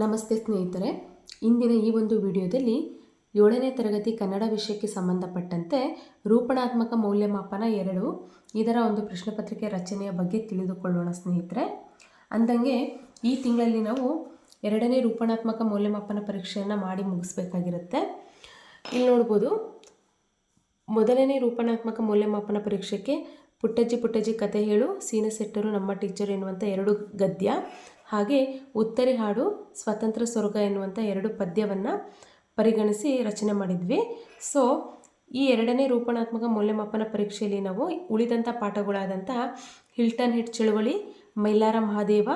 ನಮಸ್ತೆ ಸ್ನೇಹಿತರೆ, ಇಂದಿನ ಈ ಒಂದು ವಿಡಿಯೋದಲ್ಲಿ ಏಳನೇ ತರಗತಿ ಕನ್ನಡ ವಿಷಯಕ್ಕೆ ಸಂಬಂಧಪಟ್ಟಂತೆ ರೂಪಣಾತ್ಮಕ ಮೌಲ್ಯಮಾಪನ ಎರಡು ಇದರ ಒಂದು ಪ್ರಶ್ನೆ ಪತ್ರಿಕೆ ರಚನೆಯ ಬಗ್ಗೆ ತಿಳಿದುಕೊಳ್ಳೋಣ ಸ್ನೇಹಿತರೆ. ಅಂದಂಗೆ ಈ ತಿಂಗಳಲ್ಲಿ ನಾವು ಎರಡನೇ ರೂಪಣಾತ್ಮಕ ಮೌಲ್ಯಮಾಪನ ಪರೀಕ್ಷೆಯನ್ನು ಮಾಡಿ ಮುಗಿಸ್ಬೇಕಾಗಿರುತ್ತೆ. ಇಲ್ಲಿ ನೋಡ್ಬೋದು, ಮೊದಲನೇ ರೂಪಣಾತ್ಮಕ ಮೌಲ್ಯಮಾಪನ ಪರೀಕ್ಷೆಗೆ ಪುಟ್ಟಜ್ಜಿ ಪುಟ್ಟಜ್ಜಿ ಕತೆ ಹೇಳು, ಸೀನ ಸೆಟ್ಟರು ನಮ್ಮ ಟೀಚರ್ ಎನ್ನುವಂಥ ಎರಡು ಗದ್ಯ. ಹಾಗೆ ಉತ್ತರಿ ಹಾಡು, ಸ್ವತಂತ್ರ ಸ್ವರ್ಗ ಎನ್ನುವಂಥ ಎರಡು ಪದ್ಯವನ್ನು ಪರಿಗಣಿಸಿ ರಚನೆ ಮಾಡಿದ್ವಿ. ಸೊ ಈ ಎರಡನೇ ರೂಪಣಾತ್ಮಕ ಮೌಲ್ಯಮಾಪನ ಪರೀಕ್ಷೆಯಲ್ಲಿ ನಾವು ಉಳಿದಂಥ ಪಾಠಗಳಾದಂಥ ಹಿಲ್ಟನ್ ಹಿಟ್ ಚಳುವಳಿ, ಮೈಲಾರ ಮಹಾದೇವ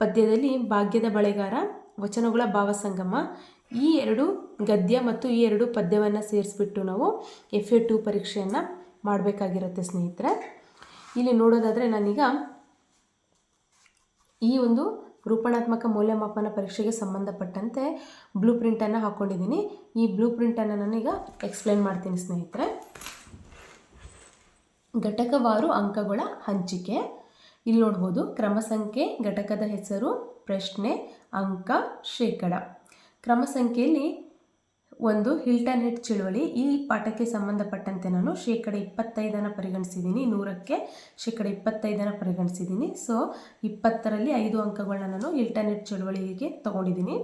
ಪದ್ಯದಲ್ಲಿ ಭಾಗ್ಯದ ಬಳೆಗಾರ, ವಚನಗಳ ಭಾವಸಂಗಮ ಈ ಎರಡು ಗದ್ಯ ಮತ್ತು ಈ ಎರಡು ಪದ್ಯವನ್ನು ಸೇರಿಸ್ಬಿಟ್ಟು ನಾವು ಎಫ್ ಎ ಟು ಪರೀಕ್ಷೆಯನ್ನು ಮಾಡಬೇಕಾಗಿರುತ್ತೆ ಸ್ನೇಹಿತರೆ. ಇಲ್ಲಿ ನೋಡೋದಾದರೆ ನಾನೀಗ ಈ ಒಂದು ರೂಪಣಾತ್ಮಕ ಮೌಲ್ಯಮಾಪನ ಪರೀಕ್ಷೆಗೆ ಸಂಬಂಧಪಟ್ಟಂತೆ ಬ್ಲೂ ಪ್ರಿಂಟನ್ನು ಹಾಕ್ಕೊಂಡಿದ್ದೀನಿ ಈ ಬ್ಲೂ ಪ್ರಿಂಟನ್ನು ನಾನೀಗ ಎಕ್ಸ್ಪ್ಲೇನ್ ಮಾಡ್ತೀನಿ ಸ್ನೇಹಿತರೆ. ಘಟಕವಾರು ಅಂಕಗಳ ಹಂಚಿಕೆ. ಇಲ್ಲಿ ನೋಡ್ಬೋದು, ಕ್ರಮ ಸಂಖ್ಯೆ, ಘಟಕದ ಹೆಸರು, ಪ್ರಶ್ನೆ, ಅಂಕ, ಶೇಕಡ. ಕ್ರಮ ಸಂಖ್ಯೆಯಲ್ಲಿ ಒಂದು ಹಿಲ್ಟನ್ ಹೆಡ್ ಚಳುವಳಿ. ಈ ಪಾಠಕ್ಕೆ ಸಂಬಂಧಪಟ್ಟಂತೆ ನಾನು ಶೇಕಡ ಇಪ್ಪತ್ತೈದನ್ನು ಪರಿಗಣಿಸಿದ್ದೀನಿ. ನೂರಕ್ಕೆ ಶೇಕಡ ಇಪ್ಪತ್ತೈದನ್ನು ಪರಿಗಣಿಸಿದ್ದೀನಿ. ಸೊ ಇಪ್ಪತ್ತರಲ್ಲಿ ಐದು ಅಂಕಗಳನ್ನ ನಾನು ಹಿಲ್ಟನ್ ಹೆಡ್ ಚಳುವಳಿಗೆ ತೊಗೊಂಡಿದ್ದೀನಿ.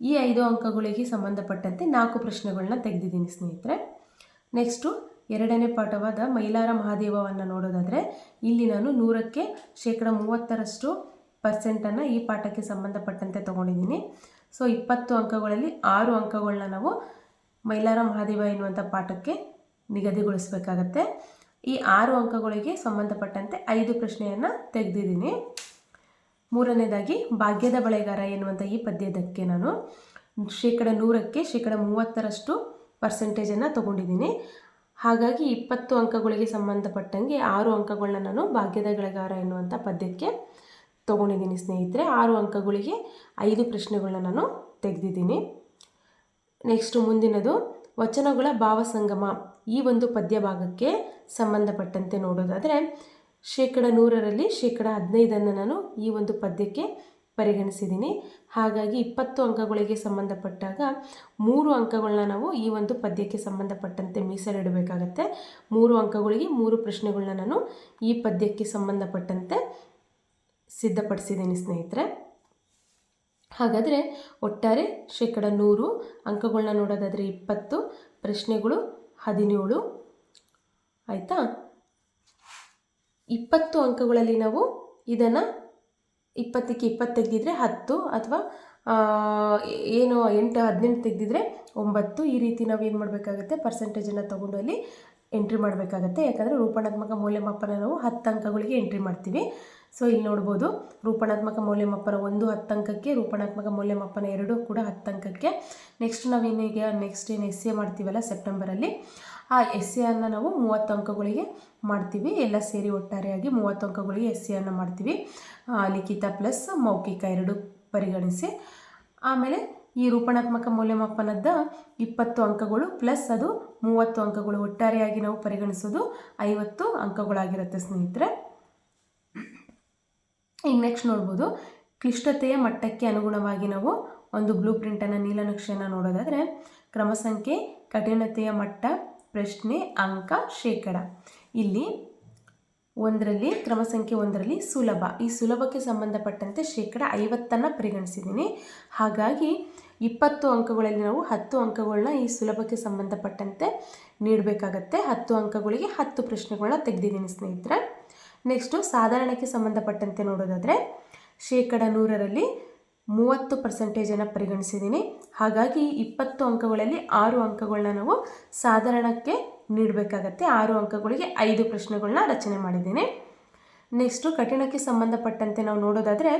ಈ ಐದು ಅಂಕಗಳಿಗೆ ಸಂಬಂಧಪಟ್ಟಂತೆ ನಾಲ್ಕು ಪ್ರಶ್ನೆಗಳನ್ನ ತೆಗೆದಿದ್ದೀನಿ ಸ್ನೇಹಿತರೆ. ನೆಕ್ಸ್ಟು ಎರಡನೇ ಪಾಠವಾದ ಮೈಲಾರ ಮಹಾದೇವವನ್ನು ನೋಡೋದಾದರೆ, ಇಲ್ಲಿ ನಾನು ನೂರಕ್ಕೆ ಶೇಕಡ ಮೂವತ್ತರಷ್ಟು ಪರ್ಸೆಂಟನ್ನು ಈ ಪಾಠಕ್ಕೆ ಸಂಬಂಧಪಟ್ಟಂತೆ ತೊಗೊಂಡಿದ್ದೀನಿ. ಸೊ ಇಪ್ಪತ್ತು ಅಂಕಗಳಲ್ಲಿ ಆರು ಅಂಕಗಳನ್ನ ನಾವು ಮೈಲಾರ ಮಹಾದೇವ ಎನ್ನುವಂಥ ಪಾಠಕ್ಕೆ ನಿಗದಿಗೊಳಿಸಬೇಕಾಗತ್ತೆ. ಈ ಆರು ಅಂಕಗಳಿಗೆ ಸಂಬಂಧಪಟ್ಟಂತೆ ಐದು ಪ್ರಶ್ನೆಯನ್ನು ತೆಗೆದಿದ್ದೀನಿ. ಮೂರನೇದಾಗಿ, ಭಾಗ್ಯದ ಬಳೆಗಾರ ಎನ್ನುವಂಥ ಈ ಪದ್ಯದಕ್ಕೆ ನಾನು ಶೇಕಡ ನೂರಕ್ಕೆ ಶೇಕಡ ಮೂವತ್ತರಷ್ಟು ಪರ್ಸೆಂಟೇಜನ್ನು ತೊಗೊಂಡಿದ್ದೀನಿ. ಹಾಗಾಗಿ ಇಪ್ಪತ್ತು ಅಂಕಗಳಿಗೆ ಸಂಬಂಧಪಟ್ಟಂಗೆ ಆರು ಅಂಕಗಳನ್ನ ನಾನು ಭಾಗ್ಯದ ಬಳೆಗಾರ ಎನ್ನುವಂಥ ಪದ್ಯಕ್ಕೆ ತೊಗೊಂಡಿದ್ದೀನಿ ಸ್ನೇಹಿತರೆ. ಆರು ಅಂಕಗಳಿಗೆ ಐದು ಪ್ರಶ್ನೆಗಳನ್ನ ನಾನು ತೆಗೆದಿದ್ದೀನಿ. ನೆಕ್ಸ್ಟು ಮುಂದಿನದು, ವಚನಗಳ ಭಾವಸಂಗಮ ಈ ಒಂದು ಪದ್ಯ ಭಾಗಕ್ಕೆ ಸಂಬಂಧಪಟ್ಟಂತೆ ನೋಡೋದಾದರೆ, ಶೇಕಡ ನೂರರಲ್ಲಿ ಶೇಕಡ ಹದಿನೈದನ್ನು ನಾನು ಈ ಒಂದು ಪದ್ಯಕ್ಕೆ ಪರಿಗಣಿಸಿದ್ದೀನಿ. ಹಾಗಾಗಿ ಇಪ್ಪತ್ತು ಅಂಕಗಳಿಗೆ ಸಂಬಂಧಪಟ್ಟಾಗ ಮೂರು ಅಂಕಗಳನ್ನ ನಾವು ಈ ಒಂದು ಪದ್ಯಕ್ಕೆ ಸಂಬಂಧಪಟ್ಟಂತೆ ಮೀಸಲಿಡಬೇಕಾಗತ್ತೆ. ಮೂರು ಅಂಕಗಳಿಗೆ ಮೂರು ಪ್ರಶ್ನೆಗಳನ್ನ ನಾನು ಈ ಪದ್ಯಕ್ಕೆ ಸಂಬಂಧಪಟ್ಟಂತೆ ಸಿದ್ಧಪಡಿಸಿದ್ದೀನಿ ಸ್ನೇಹಿತರೆ. ಹಾಗಾದರೆ ಒಟ್ಟಾರೆ ಶೇಕಡ ನೂರು ಅಂಕಗಳನ್ನ ನೋಡೋದಾದರೆ ಇಪ್ಪತ್ತು, ಪ್ರಶ್ನೆಗಳು ಹದಿನೇಳು. ಆಯಿತಾ? ಇಪ್ಪತ್ತು ಅಂಕಗಳಲ್ಲಿ ನಾವು ಇದನ್ನು ಇಪ್ಪತ್ತಕ್ಕೆ ಇಪ್ಪತ್ತು ತೆಗೆದಿದ್ರೆ ಹತ್ತು ಅಥವಾ ಏನು ಎಂಟು, ಹದಿನೆಂಟು ತೆಗೆದಿದ್ರೆ ಒಂಬತ್ತು. ಈ ರೀತಿ ನಾವು ಏನು ಮಾಡಬೇಕಾಗತ್ತೆ? ಪರ್ಸೆಂಟೇಜನ್ನು ತೊಗೊಂಡು ಅಲ್ಲಿ ಎಂಟ್ರಿ ಮಾಡಬೇಕಾಗತ್ತೆ. ಯಾಕಂದರೆ ರೂಪಣಾತ್ಮಕ ಮೌಲ್ಯಮಾಪನ ನಾವು ಹತ್ತು ಅಂಕಗಳಿಗೆ ಎಂಟ್ರಿ ಮಾಡ್ತೀವಿ. ಸೊ ಇಲ್ಲಿ ನೋಡ್ಬೋದು ರೂಪಣಾತ್ಮಕ ಮೌಲ್ಯಮಾಪನ ಒಂದು ಹತ್ತು ಅಂಕಕ್ಕೆ ರೂಪಣಾತ್ಮಕ ಮೌಲ್ಯಮಾಪನ ಎರಡು ಕೂಡ ಹತ್ತು ಅಂಕಕ್ಕೆ ನೆಕ್ಸ್ಟ್ ನಾವೇನೀಗ ನೆಕ್ಸ್ಟ್ ಏನು ಎಸ್ ಎ ಮಾಡ್ತೀವಲ್ಲ ಸೆಪ್ಟೆಂಬರಲ್ಲಿ ಆ ಎಸ್ ಎನ್ನು ನಾವು ಮೂವತ್ತು ಅಂಕಗಳಿಗೆ ಮಾಡ್ತೀವಿ. ಎಲ್ಲ ಸೇರಿ ಒಟ್ಟಾರೆಯಾಗಿ ಮೂವತ್ತು ಅಂಕಗಳಿಗೆ ಎಸ್ ಎನ್ನು ಮಾಡ್ತೀವಿ ಲಿಖಿತ ಪ್ಲಸ್ ಮೌಖಿಕ ಎರಡು ಪರಿಗಣಿಸಿ. ಆಮೇಲೆ ಈ ರೂಪಣಾತ್ಮಕ ಮೌಲ್ಯಮಾಪನದ ಇಪ್ಪತ್ತು ಅಂಕಗಳು ಪ್ಲಸ್ ಅದು ಮೂವತ್ತು ಅಂಕಗಳು ಒಟ್ಟಾರೆಯಾಗಿ ನಾವು ಪರಿಗಣಿಸೋದು ಐವತ್ತು ಅಂಕಗಳಾಗಿರುತ್ತೆ ಸ್ನೇಹಿತರೆ. ಈಗ ನೆಕ್ಸ್ಟ್ ನೋಡ್ಬೋದು. ಕ್ಲಿಷ್ಟತೆಯ ಮಟ್ಟಕ್ಕೆ ಅನುಗುಣವಾಗಿ ನಾವು ಒಂದು ಬ್ಲೂ ಪ್ರಿಂಟನ್ನು ನೀಲನಕ್ಷೆಯನ್ನು ನೋಡೋದಾದರೆ ಕ್ರಮ ಸಂಖ್ಯೆ ಕಠಿಣತೆಯ ಮಟ್ಟ, ಪ್ರಶ್ನೆ, ಅಂಕ, ಶೇಕಡ. ಇಲ್ಲಿ ಒಂದರಲ್ಲಿ ಕ್ರಮ ಸಂಖ್ಯೆ ಒಂದರಲ್ಲಿ ಸುಲಭ. ಈ ಸುಲಭಕ್ಕೆ ಸಂಬಂಧಪಟ್ಟಂತೆ ಶೇಕಡ ಐವತ್ತನ್ನು ಪರಿಗಣಿಸಿದ್ದೀನಿ. ಹಾಗಾಗಿ ಇಪ್ಪತ್ತು ಅಂಕಗಳಲ್ಲಿ ನಾವು ಹತ್ತು ಅಂಕಗಳನ್ನ ಈ ಸುಲಭಕ್ಕೆ ಸಂಬಂಧಪಟ್ಟಂತೆ ನೀಡಬೇಕಾಗತ್ತೆ. ಹತ್ತು ಅಂಕಗಳಿಗೆ ಹತ್ತು ಪ್ರಶ್ನೆಗಳನ್ನ ತೆಗೆದಿದ್ದೀನಿ ಸ್ನೇಹಿತರೆ. ನೆಕ್ಸ್ಟು ಸಾಧಾರಣಕ್ಕೆ ಸಂಬಂಧಪಟ್ಟಂತೆ ನೋಡೋದಾದರೆ, ಶೇಕಡ ನೂರರಲ್ಲಿ ಮೂವತ್ತು ಪರ್ಸೆಂಟೇಜನ್ನು ಪರಿಗಣಿಸಿದ್ದೀನಿ ಹಾಗಾಗಿ ಇಪ್ಪತ್ತು ಅಂಕಗಳಲ್ಲಿ ಆರು ಅಂಕಗಳನ್ನ ನಾವು ಸಾಧಾರಣಕ್ಕೆ ನೀಡಬೇಕಾಗತ್ತೆ. ಆರು ಅಂಕಗಳಿಗೆ ಐದು ಪ್ರಶ್ನೆಗಳನ್ನ ರಚನೆ ಮಾಡಿದ್ದೀನಿ ನೆಕ್ಸ್ಟು ಕಠಿಣಕ್ಕೆ ಸಂಬಂಧಪಟ್ಟಂತೆ ನಾವು ನೋಡೋದಾದರೆ,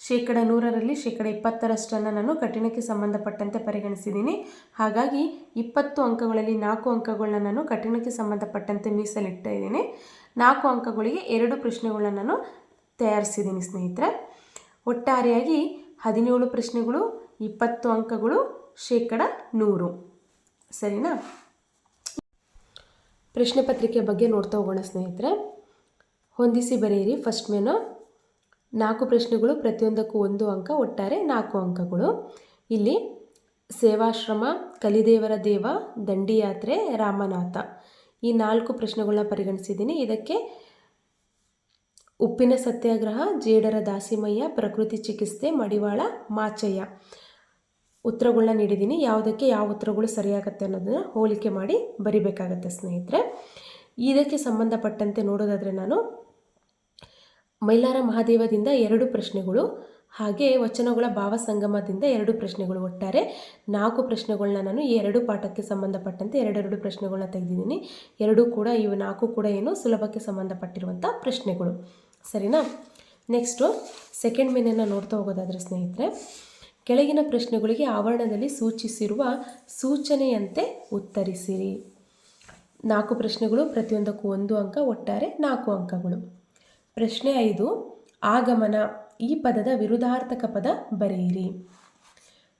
ಶೇಕಡ ನೂರರಲ್ಲಿ ಶೇಕಡ ಇಪ್ಪತ್ತರಷ್ಟನ್ನು ನಾನು ಕಠಿಣಕ್ಕೆ ಸಂಬಂಧಪಟ್ಟಂತೆ ಪರಿಗಣಿಸಿದ್ದೀನಿ ಹಾಗಾಗಿ ಇಪ್ಪತ್ತು ಅಂಕಗಳಲ್ಲಿ ನಾಲ್ಕು ಅಂಕಗಳನ್ನ ನಾನು ಕಠಿಣಕ್ಕೆ ಸಂಬಂಧಪಟ್ಟಂತೆ ಮೀಸಲಿಡ್ತಾ ಇದ್ದೀನಿ ನಾಲ್ಕು ಅಂಕಗಳಿಗೆ ಎರಡು ಪ್ರಶ್ನೆಗಳನ್ನು ನಾನು ತಯಾರಿಸಿದ್ದೀನಿ ಸ್ನೇಹಿತರೆ. ಒಟ್ಟಾರೆಯಾಗಿ ಹದಿನೇಳು ಪ್ರಶ್ನೆಗಳು, ಇಪ್ಪತ್ತು ಅಂಕಗಳು, ಶೇಕಡ ನೂರು. ಸರಿನಾ? ಪ್ರಶ್ನೆ ಪತ್ರಿಕೆ ಬಗ್ಗೆ ನೋಡ್ತಾ ಹೋಗೋಣ ಸ್ನೇಹಿತರೆ. ಹೊಂದಿಸಿ ಬರೆಯಿರಿ. ಫಸ್ಟ್ ಮೇನು. ನಾಲ್ಕು ಪ್ರಶ್ನೆಗಳು, ಪ್ರತಿಯೊಂದಕ್ಕೂ ಒಂದು ಅಂಕ, ಒಟ್ಟಾರೆ ನಾಲ್ಕು ಅಂಕಗಳು. ಇಲ್ಲಿ ಸೇವಾಶ್ರಮ, ಕಲಿದೇವರ ದೇವ, ದಂಡಿಯಾತ್ರೆ, ರಾಮನಾಥ. ಈ ನಾಲ್ಕು ಪ್ರಶ್ನೆಗಳನ್ನ ಪರಿಗಣಿಸಿದ್ದೀನಿ. ಇದಕ್ಕೆ ಉಪ್ಪಿನ ಸತ್ಯಾಗ್ರಹ, ಜೇಡರ ದಾಸಿಮಯ್ಯ, ಪ್ರಕೃತಿ ಚಿಕಿತ್ಸೆ, ಮಡಿವಾಳ, ಮಾಚಯ್ಯ. ಉತ್ತರಗಳನ್ನ ನೀಡಿದ್ದೀನಿ. ಯಾವುದಕ್ಕೆ ಯಾವ ಉತ್ತರಗಳು ಸರಿಯಾಗತ್ತೆ ಅನ್ನೋದನ್ನ ಹೋಲಿಕೆ ಮಾಡಿ ಬರಿಬೇಕಾಗತ್ತೆ ಸ್ನೇಹಿತರೆ. ಇದಕ್ಕೆ ಸಂಬಂಧಪಟ್ಟಂತೆ ನೋಡೋದಾದರೆ ನಾನು ಮೈಲಾರ ಮಹಾದೇವದಿಂದ ಎರಡು ಪ್ರಶ್ನೆಗಳು ಹಾಗೆ ವಚನಗಳ ಭಾವಸಂಗಮದಿಂದ ಎರಡು ಪ್ರಶ್ನೆಗಳು ಒಟ್ಟಾರೆ. ನಾಲ್ಕು ಪ್ರಶ್ನೆಗಳನ್ನ ನಾನು ಈ ಎರಡು ಪಾಠಕ್ಕೆ ಸಂಬಂಧಪಟ್ಟಂತೆ ಎರಡೆರಡು ಪ್ರಶ್ನೆಗಳನ್ನ ತೆಗೆದಿದ್ದೀನಿ. ಎರಡೂ ಕೂಡ ಇವು ನಾಲ್ಕು ಕೂಡ ಏನು ಸುಲಭಕ್ಕೆ ಸಂಬಂಧಪಟ್ಟಿರುವಂಥ ಪ್ರಶ್ನೆಗಳು. ಸರಿನಾ? ನೆಕ್ಸ್ಟು ಸೆಕೆಂಡ್ ಮೇನನ್ನು ನೋಡ್ತಾ ಹೋಗೋದಾದರೆ ಸ್ನೇಹಿತರೆ, ಕೆಳಗಿನ ಪ್ರಶ್ನೆಗಳಿಗೆ ಆವರಣದಲ್ಲಿ ಸೂಚಿಸಿರುವ ಸೂಚನೆಯಂತೆ ಉತ್ತರಿಸಿರಿ. ನಾಲ್ಕು ಪ್ರಶ್ನೆಗಳು ಪ್ರತಿಯೊಂದಕ್ಕೂ ಒಂದು ಅಂಕ, ಒಟ್ಟಾರೆ ನಾಲ್ಕು ಅಂಕಗಳು. ಪ್ರಶ್ನೆ ಐದು, ಆಗಮನ. ಈ ಪದದ ವಿರುದ್ಧಾರ್ಥಕ ಪದ ಬರೆಯಿರಿ.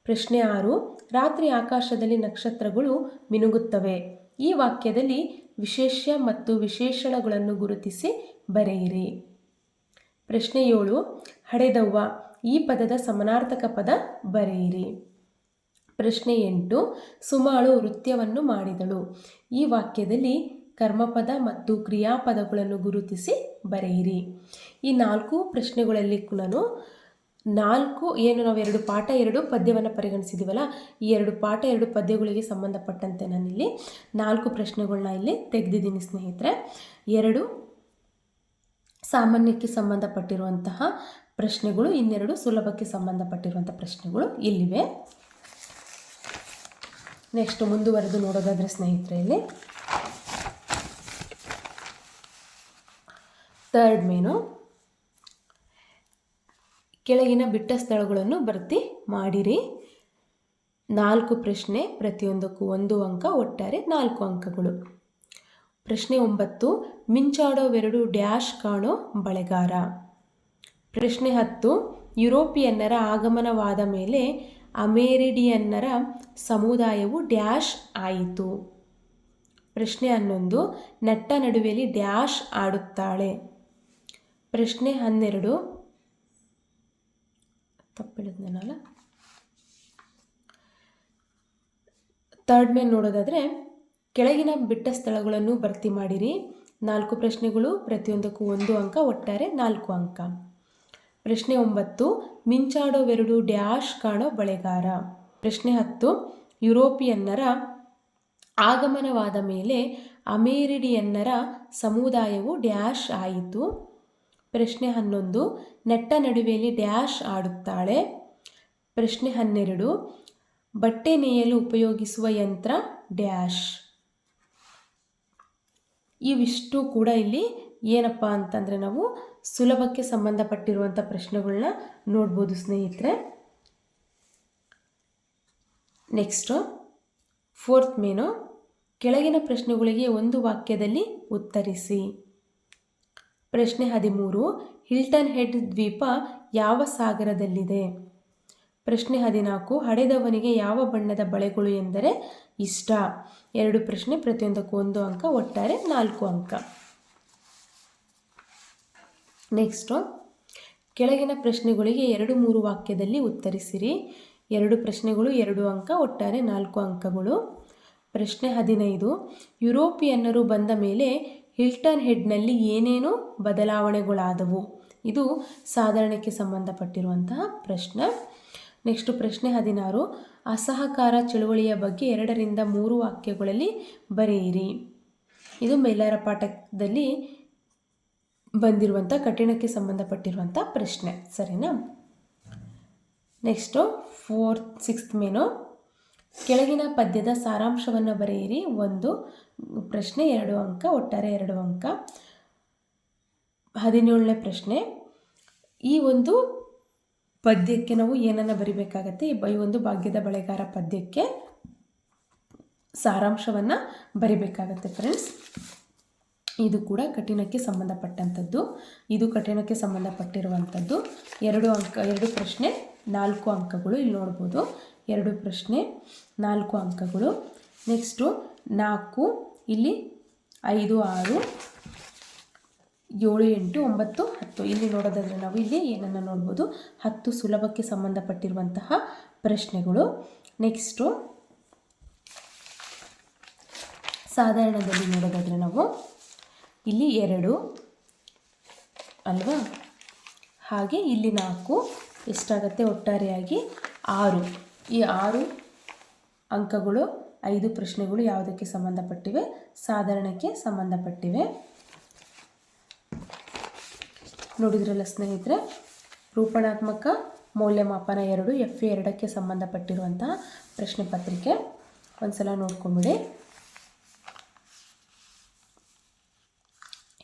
ಪ್ರಶ್ನೆ ಆರು, ರಾತ್ರಿ ಆಕಾಶದಲ್ಲಿ ನಕ್ಷತ್ರಗಳು ಮಿನುಗುತ್ತವೆ. ಈ ವಾಕ್ಯದಲ್ಲಿ ವಿಶೇಷ ಮತ್ತು ವಿಶೇಷಣಗಳನ್ನು ಗುರುತಿಸಿ ಬರೆಯಿರಿ. ಪ್ರಶ್ನೆ ಏಳು, ಹಡೆದವ್ವ, ಈ ಪದದ ಸಮನಾರ್ಥಕ ಪದ ಬರೆಯಿರಿ. ಪ್ರಶ್ನೆ ಎಂಟು, ಸುಮಾಳು ನೃತ್ಯವನ್ನು ಮಾಡಿದಳು. ಈ ವಾಕ್ಯದಲ್ಲಿ ಕರ್ಮಪದ ಮತ್ತು ಕ್ರಿಯಾಪದಗಳನ್ನು ಗುರುತಿಸಿ ಬರೆಯಿರಿ. ಈ ನಾಲ್ಕು ಪ್ರಶ್ನೆಗಳಲ್ಲಿ ನಾನು ನಾಲ್ಕು, ಏನು ನಾವು ಎರಡು ಪಾಠ, ಎರಡು ಪದ್ಯವನ್ನು ಪರಿಗಣಿಸಿದ್ದೀವಲ್ಲ ಈ ಎರಡು ಪಾಠ, ಎರಡು ಪದ್ಯಗಳಿಗೆ ಸಂಬಂಧಪಟ್ಟಂತೆ ನಾನಿಲ್ಲಿ ನಾಲ್ಕು ಪ್ರಶ್ನೆಗಳನ್ನ ಇಲ್ಲಿ ತೆಗೆದಿದ್ದೀನಿ ಸ್ನೇಹಿತರೆ. ಎರಡು, ಸಾಮಾನ್ಯಕ್ಕೆ ಸಂಬಂಧಪಟ್ಟಿರುವಂತಹ ಪ್ರಶ್ನೆಗಳು, ಇನ್ನೆರಡು ಸುಲಭಕ್ಕೆ ಸಂಬಂಧಪಟ್ಟಿರುವಂಥ ಪ್ರಶ್ನೆಗಳು ಇಲ್ಲಿವೆ. ನೆಕ್ಸ್ಟ್ ಮುಂದುವರೆದು ನೋಡೋದಾದರೆ ಸ್ನೇಹಿತರೆ, ಇಲ್ಲಿ ಥರ್ಡ್ ಮೇನು ಕೆಳಗಿನ ಬಿಟ್ಟ ಸ್ಥಳಗಳನ್ನು ಭರ್ತಿ ಮಾಡಿರಿ. ನಾಲ್ಕು ಪ್ರಶ್ನೆ, ಪ್ರತಿಯೊಂದಕ್ಕೂ ಒಂದು ಅಂಕ, ಒಟ್ಟಾರೆ ನಾಲ್ಕು ಅಂಕಗಳು. ಪ್ರಶ್ನೆ ಒಂಬತ್ತು, ಮಿಂಚಾಡೋವೆರಡು ಡ್ಯಾಶ್ ಕಾಣೋ ಬಳೆಗಾರ. ಪ್ರಶ್ನೆ ಹತ್ತು, ಯುರೋಪಿಯನ್ನರ ಆಗಮನವಾದ ಮೇಲೆ ಅಮೇರಿಡಿಯನ್ನರ ಸಮುದಾಯವು ಡ್ಯಾಶ್ ಆಯಿತು. ಪ್ರಶ್ನೆ ಹನ್ನೊಂದು, ನಟ್ಟ ನಡುವೆಯಲ್ಲಿ ಡ್ಯಾಶ್ ಆಡುತ್ತಾಳೆ. ಪ್ರಶ್ನೆ ಹನ್ನೆರಡು. ತಪ್ಪಿಳಿದ್ನಲ್ಲ ಥರ್ಡ್ ಮೇನ್ ನೋಡೋದಾದರೆ, ಕೆಳಗಿನ ಬಿಟ್ಟ ಸ್ಥಳಗಳನ್ನು ಭರ್ತಿ ಮಾಡಿರಿ. ನಾಲ್ಕು ಪ್ರಶ್ನೆಗಳು, ಪ್ರತಿಯೊಂದಕ್ಕೂ ಒಂದು ಅಂಕ, ಒಟ್ಟಾರೆ ನಾಲ್ಕು ಅಂಕ. ಪ್ರಶ್ನೆ ಒಂಬತ್ತು, ಮಿಂಚಾಡೋವೆರಡು ಡ್ಯಾಶ್ ಕಾಣೋ ಬಳೆಗಾರ. ಪ್ರಶ್ನೆ ಹತ್ತು, ಯುರೋಪಿಯನ್ನರ ಆಗಮನವಾದ ಮೇಲೆ ಅಮೇರಿಡಿಯನ್ನರ ಸಮುದಾಯವು ಡ್ಯಾಶ್ ಆಯಿತು. ಪ್ರಶ್ನೆ ಹನ್ನೊಂದು. ನೆಟ್ಟ ನಡುವೆಯಲ್ಲಿ ಡ್ಯಾಶ್ ಆಡುತ್ತಾಳೆ. ಪ್ರಶ್ನೆ ಹನ್ನೆರಡು. ಬಟ್ಟೆ ನೇಯಲು ಉಪಯೋಗಿಸುವ ಯಂತ್ರ ಡ್ಯಾಶ್. ಇವಿಷ್ಟು ಕೂಡ ಇಲ್ಲಿ ಏನಪ್ಪ ಅಂತಂದರೆ ನಾವು ಸುಲಭಕ್ಕೆ ಸಂಬಂಧಪಟ್ಟಿರುವಂಥ ಪ್ರಶ್ನೆಗಳನ್ನ ನೋಡ್ಬೋದು ಸ್ನೇಹಿತರೆ. ನೆಕ್ಸ್ಟು ಫೋರ್ತ್ ಮೇನು ಕೆಳಗಿನ ಪ್ರಶ್ನೆಗಳಿಗೆ ಒಂದು ವಾಕ್ಯದಲ್ಲಿ ಉತ್ತರಿಸಿ. ಪ್ರಶ್ನೆ ಹದಿಮೂರು, ಹಿಲ್ಟನ್ ಹೆಡ್ ದ್ವೀಪ ಯಾವ ಸಾಗರದಲ್ಲಿದೆ? ಪ್ರಶ್ನೆ ಹದಿನಾಲ್ಕು, ಹಡೆದವನಿಗೆ ಯಾವ ಬಣ್ಣದ ಬಳೆಗಳು ಎಂದರೆ ಇಷ್ಟ? ಎರಡು ಪ್ರಶ್ನೆ, ಪ್ರತಿಯೊಂದಕ್ಕೂ ಒಂದು ಅಂಕ, ಒಟ್ಟಾರೆ ನಾಲ್ಕು ಅಂಕ. ನೆಕ್ಸ್ಟು ಕೆಳಗಿನ ಪ್ರಶ್ನೆಗಳಿಗೆ ಎರಡು ಮೂರು ವಾಕ್ಯದಲ್ಲಿ ಉತ್ತರಿಸಿರಿ. ಎರಡು ಪ್ರಶ್ನೆಗಳು, ಎರಡು ಅಂಕ, ಒಟ್ಟಾರೆ ನಾಲ್ಕು ಅಂಕಗಳು. ಪ್ರಶ್ನೆ ಹದಿನೈದು, ಯುರೋಪಿಯನ್ನರು ಬಂದ ಮೇಲೆ ಹಿಲ್ಟನ್ ಹೆಡ್ನಲ್ಲಿ ಏನೇನು ಬದಲಾವಣೆಗಳಾದವು. ಇದು ಸಾಧಾರಣಕ್ಕೆ ಸಂಬಂಧಪಟ್ಟಿರುವಂತಹ ಪ್ರಶ್ನೆ. ನೆಕ್ಸ್ಟ್ ಪ್ರಶ್ನೆ ಹದಿನಾರು. ಅಸಹಕಾರ ಚಳುವಳಿಯ ಬಗ್ಗೆ ಎರಡರಿಂದ ಮೂರು ವಾಕ್ಯಗಳಲ್ಲಿ ಬರೆಯಿರಿ. ಇದು ಮೇಲಾರ ಪಾಠದಲ್ಲಿ ಬಂದಿರುವಂಥ ಕಠಿಣಕ್ಕೆ ಸಂಬಂಧಪಟ್ಟಿರುವಂಥ ಪ್ರಶ್ನೆ. ಸರಿನಾ? ನೆಕ್ಸ್ಟು ಫೋರ್ತ್ ಸಿಕ್ಸ್ತ್ ಮೇನು? ಕೆಳಗಿನ ಪದ್ಯದ ಸಾರಾಂಶವನ್ನು ಬರೆಯಿರಿ. ಒಂದು, ಪ್ರಶ್ನೆ, ಎರಡು ಅಂಕ, ಒಟ್ಟಾರೆ ಎರಡು ಅಂಕ. ಹದಿನೇಳನೇ ಪ್ರಶ್ನೆ. ಈ ಒಂದು ಪದ್ಯಕ್ಕೆ ನಾವು ಏನನ್ನು ಬರಿಬೇಕಾಗತ್ತೆ? ಈ ಒಂದು ಭಾಗ್ಯದ ಬಳೆಗಾರ ಪದ್ಯಕ್ಕೆ ಸಾರಾಂಶವನ್ನು ಬರಿಬೇಕಾಗತ್ತೆ ಫ್ರೆಂಡ್ಸ್ ಇದು ಕೂಡ ಕಠಿಣಕ್ಕೆ ಸಂಬಂಧಪಟ್ಟಂಥದ್ದು. ಇದು ಕಠಿಣಕ್ಕೆ ಸಂಬಂಧಪಟ್ಟಿರುವಂಥದ್ದು. ಎರಡು ಅಂಕ, ಎರಡು ಪ್ರಶ್ನೆ, ನಾಲ್ಕು ಅಂಕಗಳು ಇಲ್ಲಿ ನೋಡ್ಬೋದು. ಎರಡು ಪ್ರಶ್ನೆ, ನಾಲ್ಕು ಅಂಕಗಳು. ನೆಕ್ಸ್ಟು ನಾಲ್ಕು, ಇಲ್ಲಿ ಐದು, ಆರು, ಏಳು, ಎಂಟು, ಒಂಬತ್ತು, ಹತ್ತು. ಇಲ್ಲಿ ನೋಡೋದಾದರೆ ನಾವು ಇಲ್ಲಿ ಏನನ್ನು ನೋಡ್ಬೋದು? ಹತ್ತು ಸುಲಭಕ್ಕೆ ಸಂಬಂಧಪಟ್ಟಿರುವಂತಹ ಪ್ರಶ್ನೆಗಳು. ನೆಕ್ಸ್ಟು ಸಾಧಾರಣದಲ್ಲಿ ನೋಡೋದಾದರೆ ನಾವು ಇಲ್ಲಿ ಎರಡು, ಅಲ್ವಾ? ಹಾಗೆ ಇಲ್ಲಿ ನಾಲ್ಕು, ಎಷ್ಟಾಗತ್ತೆ? ಒಟ್ಟಾರೆಯಾಗಿ ಆರು. ಈ ಆರು ಅಂಕಗಳು, ಐದು ಪ್ರಶ್ನೆಗಳು ಯಾವುದಕ್ಕೆ ಸಂಬಂಧಪಟ್ಟಿವೆ? ಸಾಧಾರಣಕ್ಕೆ ಸಂಬಂಧಪಟ್ಟಿವೆ. ನೋಡಿದ್ರಲ್ಲ ಸ್ನೇಹಿತರೆ, ರೂಪಣಾತ್ಮಕ ಮೌಲ್ಯಮಾಪನ ಎರಡು ಎಫ್ ಎರಡಕ್ಕೆ ಸಂಬಂಧಪಟ್ಟಿರುವಂತಹ ಪ್ರಶ್ನೆ ಪತ್ರಿಕೆ. ಒಂದ್ಸಲ ನೋಡ್ಕೊಂಬಿಡಿ.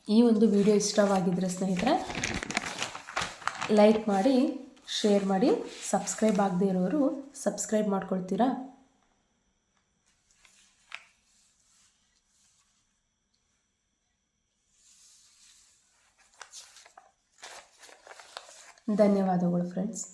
ಈ ಒಂದು ವಿಡಿಯೋ ಇಷ್ಟವಾಗಿದ್ದರೆ ಸ್ನೇಹಿತರೆ, ಲೈಕ್ ಮಾಡಿ ಶೇರ್ ಮಾಡಿ ಸಬ್ಸ್ಕ್ರೈಬ್ ಆಗದೇ ಇರೋರು ಸಬ್ಸ್ಕ್ರೈಬ್ ಮಾಡ್ಕೊಳ್ತೀರಾ? ಧನ್ಯವಾದಗಳು ಫ್ರೆಂಡ್ಸ್